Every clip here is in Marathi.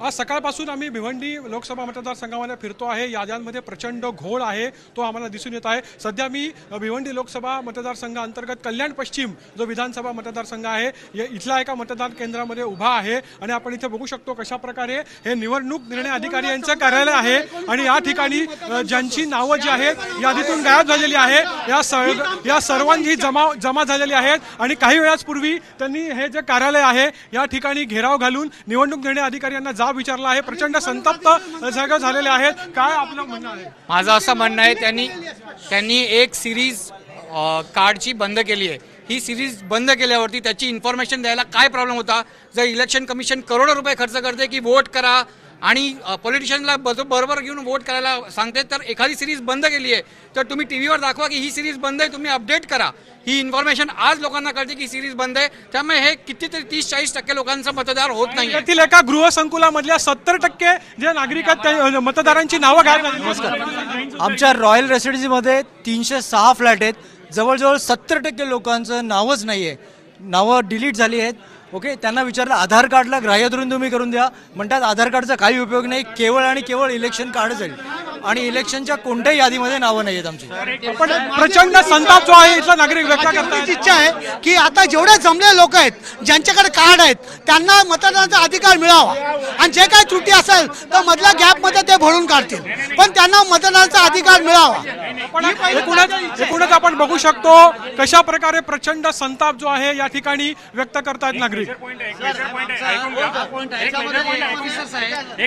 आज सकाळपासून आम्ही भिवंडी लोकसभा मतदारसंघामध्ये फिरतो आहे. याद्यांमध्ये प्रचंड घोळ आहे तो आम्हाला दिसून येत आहे. सध्या मी भिवंडी लोकसभा मतदारसंघा अंतर्गत कल्याण पश्चिम जो विधानसभा मतदारसंघ आहे या- इथल्या एका मतदान केंद्रामध्ये उभा आहे. आणि आपण इथे बघू शकतो कशा प्रकारे हे निवडणूक निर्णय अधिकारी यांचं कार्यालय आहे. आणि या ठिकाणी ज्यांची नावं जी आहेत यादीतून गायब झालेली आहे या सर या सर्वांची जमा जमा झालेली आहेत. आणि काही वेळापूर्वी त्यांनी हे जे कार्यालय आहे या ठिकाणी घेराव घालून निवडणूक निर्णय अधिकाऱ्यांना जाब विचारला आहे. प्रचंड संतप्त जागा झालेले आहेत. काय आपलं म्हणणं आहे? माझं असं म्हणणं आहे त्यांनी त्यांनी एक सिरीज कार्डची बंद केली आहे. ही सिरीज बंद केल्यावरती त्याची इन्फॉर्मेशन द्यायला काय प्रॉब्लेम होता? जर इलेक्शन कमिशन करोडो रुपये खर्च करते की वोट करा आणि पॉलिटिशियनला बरोबर घेऊन वोट करायला सांगते तर एखादी सिरीज बंद केली आहे तर तुम्ही टी व्हीवर दाखवा की ही सिरीज बंद आहे तुम्ही अपडेट करा. ही इन्फॉर्मेशन आज लोकांना कळते की सिरीज बंद आहे. त्यामुळे हे कितीतरी तीस चाळीस टक्के लोकांचा मतदार होत नाही यातील एका गृहसंकुलामधल्या सत्तर टक्के जे नागरिक मतदारांची नावं गायब झाली. आमच्या रॉयल रेसिडेन्सीमध्ये तीनशे सहा फ्लॅट आहेत. जवळजवळ सत्तर टक्के लोकांचं नावच नाही आहे नावं डिलीट झाली आहेत. ओके त्यांना विचारलं आधार कार्डला ग्राह्य धरून तुम्ही करून द्या. म्हणतात आधार कार्डचा काही उपयोग नाही केवळ आणि केवळ इलेक्शन कार्डच आहे. आणि इलेक्शनच्या कोणत्याही यादीमध्ये नावं नाही आहेत आमची पण प्रचंड संताप जो आहे इथला नागरिक व्यक्त करतात इच्छा आहे की आता जेवढे जमले लोक आहेत ज्यांच्याकडे कार्ड आहेत त्यांना मतदानाचा अधिकार मिळावा. आणि जे काही त्रुटी असेल तर मधल्या गॅपमध्ये ते भरून काढतील. पण त्यांना मतदानाचा अधिकार मिळावा. पण एकूणच आपण बघू शकतो कशा प्रकारे प्रचंड संताप जो आहे या ठिकाणी व्यक्त करतात नागरिक. एक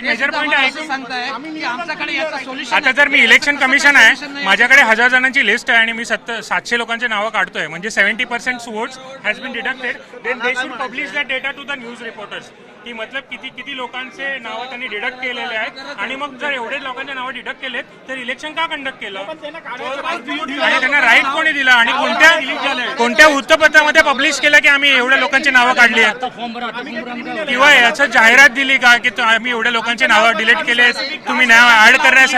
मेजर पॉईंट आहे. आमच्याकडे याचं सोल्युशन आता जर मी इलेक्शन कमिशन आहे माझ्याकडे हजार जणांची लिस्ट आहे आणि मी सत्तर सातशे लोकांचे नावं काढतोय. म्हणजे seventy percent votes has been deducted then they should publish that data to the news reporters की मतलब किती किती लोकांचे नावं त्यांनी डिडक्ट केलेले आहेत. आणि मग जर एवढे लोकांचे नावं डिडक्ट केलेत तर इलेक्शन का कंडक्ट केलं? आणि त्यांना राईट कोणी दिला? आणि कोणत्या कोणत्या वृत्तपत्रामध्ये पब्लिश केलं की आम्ही एवढ्या लोकांची नावं काढली आहेत? किंवा याचं जाहिरात दिली का की आम्ही एवढ्या लोकांची नावं डिलीट केले तुम्ही नाव ऍड करण्यासाठी